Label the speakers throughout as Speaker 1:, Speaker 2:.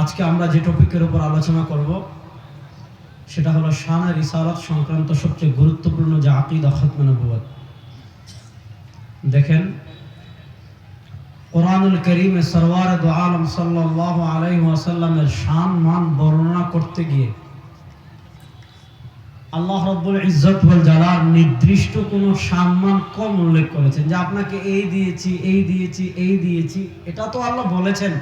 Speaker 1: আজকে আমরা যে টপিকের উপর আলোচনা করব, সেটা হলো শান আর রিসালাত সংক্রান্ত সবচেয়ে গুরুত্বপূর্ণ যে আকিদা খতম নবুয়ত দেখেন, কোরআনুল করিমে সরওয়ার আলম সাল্লাহ আলাই ওয়াসাল্লামের শান মান বর্ণনা করতে গিয়ে আল্লাহ রব্বুল ইজ্জত ওয়াল জালাল নির্দিষ্ট কোনো সম্মান কম উল্লেখ করেছেন যে আপনাকে এই দিয়েছি এই দিয়েছি এই দিয়েছি, এটা তো আল্লাহ বলেছেন।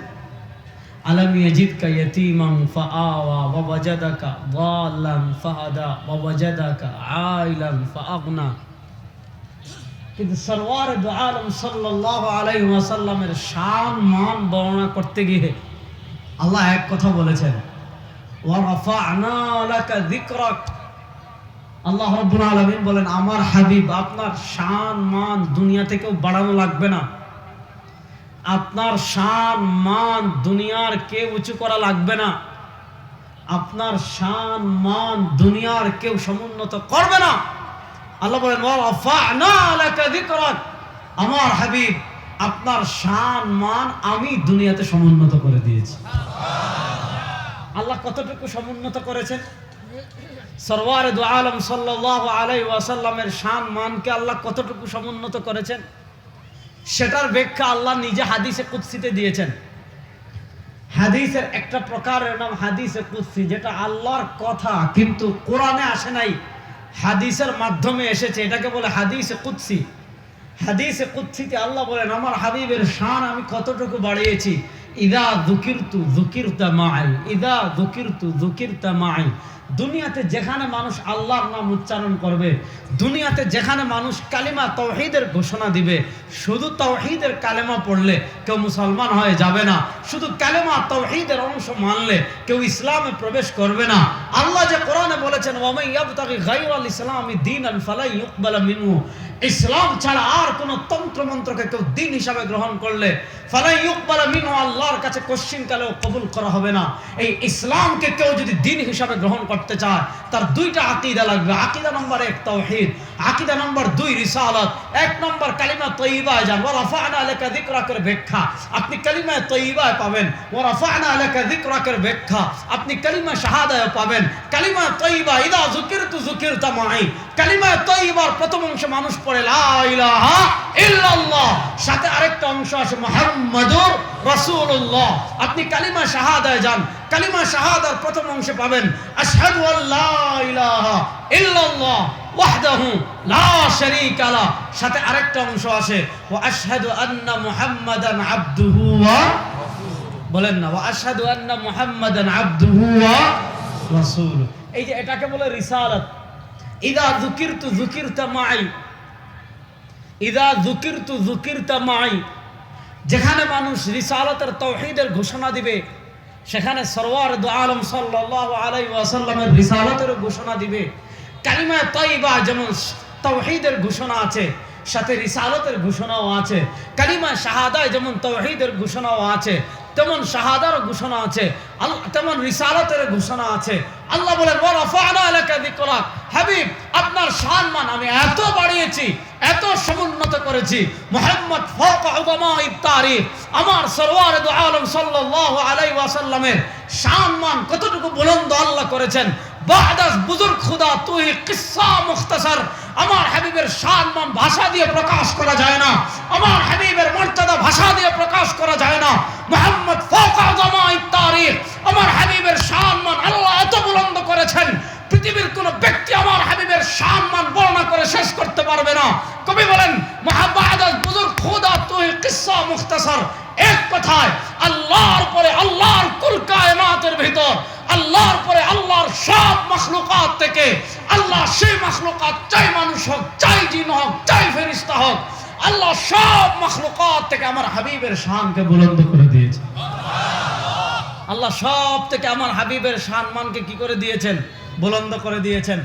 Speaker 1: আলম ইয়াজিদকা ইয়াতীমান ফাআওয়া ওয়া ওয়াজাদাকা দাল্লান ফাহাদা ওয়া ওয়াজাদাকা আইলান ফাআগনা। কিন্তু সরওয়ার দু আলম সাল্লাল্লাহু আলাইহি ওয়াসাল্লামের শান, মান বর্ণনা করতে গিয়ে আল্লাহ এক কথা বলেছেন, ওয়া রাফা'না লাকা যিকরাক। আল্লাহ রব্বুল আলামিন বলেন, আমার হাবিব আপনার শান, মান দুনিয়া থেকেও বাড়ানো লাগবে না। আপনার শান, মান দুনিয়ার কেউ উঁচু করা লাগবে না। আপনার শান, মান দুনিয়ার কেউ সমুন্নত করবে না। আল্লাহ বলেন, "ওয়া রাফা'না লাকা যিকরাক। আমার হাবিব, আপনার শান, মান আমি দুনিয়াতে সমুন্নত করে দিয়েছি। আল্লাহ কতটুকু সমুন্নত করেছেন? সরওয়ার দু আলম সাল্লাহ আলাই ওয়াসাল্লামের শান, মানকে আল্লাহ কতটুকু সমুন্নত করেছেন? সেটার ব্যাখ্যা আল্লাহ নিজে হাদিসে কুৎসিতে দিয়েছেন। হাদিসের একটা প্রকারের নাম হাদিসে কুৎসি যেটা আল্লাহর কথা কিন্তু কোরআনে আসে নাই, হাদিসের মাধ্যমে এসেছে। এটাকে বলে হাদিসে কুৎসি হাদিসে কুৎসিতে আল্লাহ বলেন, আমার হাবিবের শান আমি কতটুকু বাড়িয়েছি? ইদা দুকিরতু দুকিরতা মাই ইদা দুকিরতু দুকিরতা মাই দুনিয়াতে যেখানে মানুষ আল্লাহর নাম উচ্চারণ করবে, দুনিয়াতে যেখানে মানুষ কালিমা তৌহিদের ঘোষণা দিবে, শুধু তৌহিদের কালেমা পড়লে কেউ মুসলমান হয়ে যাবে না। শুধু কালেমা তৌহিদের অংশ মানলে কেউ ইসলামে প্রবেশ করবে না। আল্লাহ যে কোরআনে বলেছেন গায়রাল ইসলামি ছাড়া আর কোন তন্ত্র মন্ত্রকে কেউ দিন হিসাবে গ্রহণ করলে ফালাই ইউকবালা মিনহু আল্লাহর কাছে কোশ্চিন কালেও কবুল করা হবে না। এই ইসলামকে কেউ যদি দিন হিসাবে গ্রহণ করতে চায় তার দুইটা আকীদা লাগবে। আকীদা নম্বর এক তাওহীদ আকীদা নম্বর দুই, রিসালাত। এক নম্বর কালিমা তয়্যিবায় যান। ওয়া রাফা'না আলাকা যিকরাকের ব্যাখ্যা আপনি কালিমা তয়্যিবায় পাবেন। ওয়া রাফা'না আলাকা যিকরাকের ব্যাখ্যা আপনি কালিমা শাহাদায় পাবেন। কালিমা তয়্যিবা ইদা যুকিরতু কালিমা তয়্যিবার প্রথম অংশ মানুষ পড়ে ইল্লাল্লাহ। সাথে আরেকটা অংশ আছে রাসূলুল্লাহ। আপনি কালিমা শাহাদায় যান। কালিমা শাহাদার প্রথম অংশে পাবেন, আশহাদু ইল্লাল্লাহ ওয়াহদাহু লা শারীকা লা। সাথে আরেকটা অংশ আছে ওয়া আশহাদু আন্না মুহাম্মাদান আবদুহু ওয়া বলেন না ওয়া আশহাদু আন্না মুহাম্মাদান আবদুহু ওয়া রাসূলুহু। এই যে এটাকে বলে রিসালাত। ইদা যুকিরতু যুকিরতা মাই ইদা যুকিরতু যুকিরতা মাই যেখানে মানুষ রিসালাতের তৌহিদের ঘোষণা দিবে, সেখানে সরওয়ার দু আলম সাল্লাল্লাহু আলাইহি ওয়াসাল্লামের রিসালাতের ঘোষণা দিবে। কালিমা তয়্যিবা যেমন তৌহিদের ঘোষণা আছে, সাথে রিসালতের ঘোষণাও আছে। কালিমা শাহাদায় যেমন তৌহিদের ঘোষণাও আছে। তেমন শাহাদার ঘোষণা আছে তেমন রিসালতের ঘোষণা আছে। আল্লাহ যিকরাক হাবিব, আপনার সম্মান আমি এত বাড়িয়েছি, এত সমুন্নত করেছি। মোহাম্মদ ফক আমার সরওয়ার দু আলম সাল্লাল্লাহু ওয়াসাল্লামের সম্মান কতটুকু বুলন্দ আল্লাহ করেছেন? বাদাস বুজুর্গ খুদা তুই কিসসা মুখতাসার। আমার হাবিবের সম্মান ভাষা দিয়ে প্রকাশ করা যায় না। আমার হাবিবের মর্যাদা ভাষা দিয়ে প্রকাশ করা যায় না। মুহাম্মদ ফাওকা উদামাই তারিখ। আমার হাবিবের সম্মান আল্লাহ এত বুলন্দ করেছেন। পৃথিবীর কোন ব্যক্তি আমার হাবিবের সম্মান বর্ণনা করে শেষ করতে পারবে না। কবি বলেন মহাবাদাস বুজুর্গ খুদা তুই কিসসা মুখতাসার। এক কথায় আল্লাহর পরে আল্লাহর কুল কায়নাতের ভিতর, আল্লাহর পরে আল্লাহর সব মখলুকাত থেকে, আল্লাহ সেই মখলুকাত চাই মানুষ হোক, চাই জিন হোক, চাই ফেরিস্তা হোক, আল্লাহ সব মখলুকাত থেকে আমার হাবিবের শানকে বুলন্দ করে দিয়েছে। আল্লাহ সব থেকে আমার হাবিবের সম্মানকে কি করে দিয়েছেন? বুলন্দ করে দিয়েছেন।